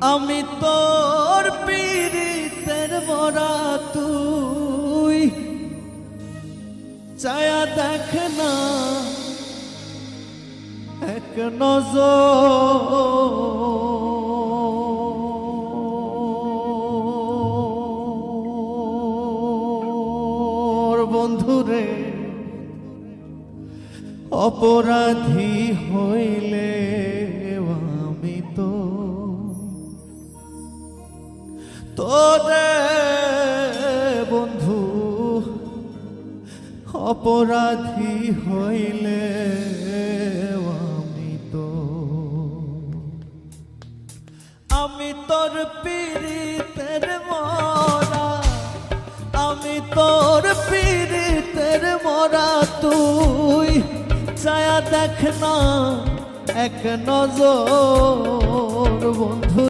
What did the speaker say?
আমি তোর পীড়িতের মরা তুই। চায়া দেখ না এক নজর। বন্ধুরে অপরাধী হইলে বন্ধু, অপরাধী হইলে আমি তো, আমি তোর পীড়িতের মরা, আমি তোর পীড়িতের মরা, তুই ছায়া দেখ না, এক নজর বন্ধু।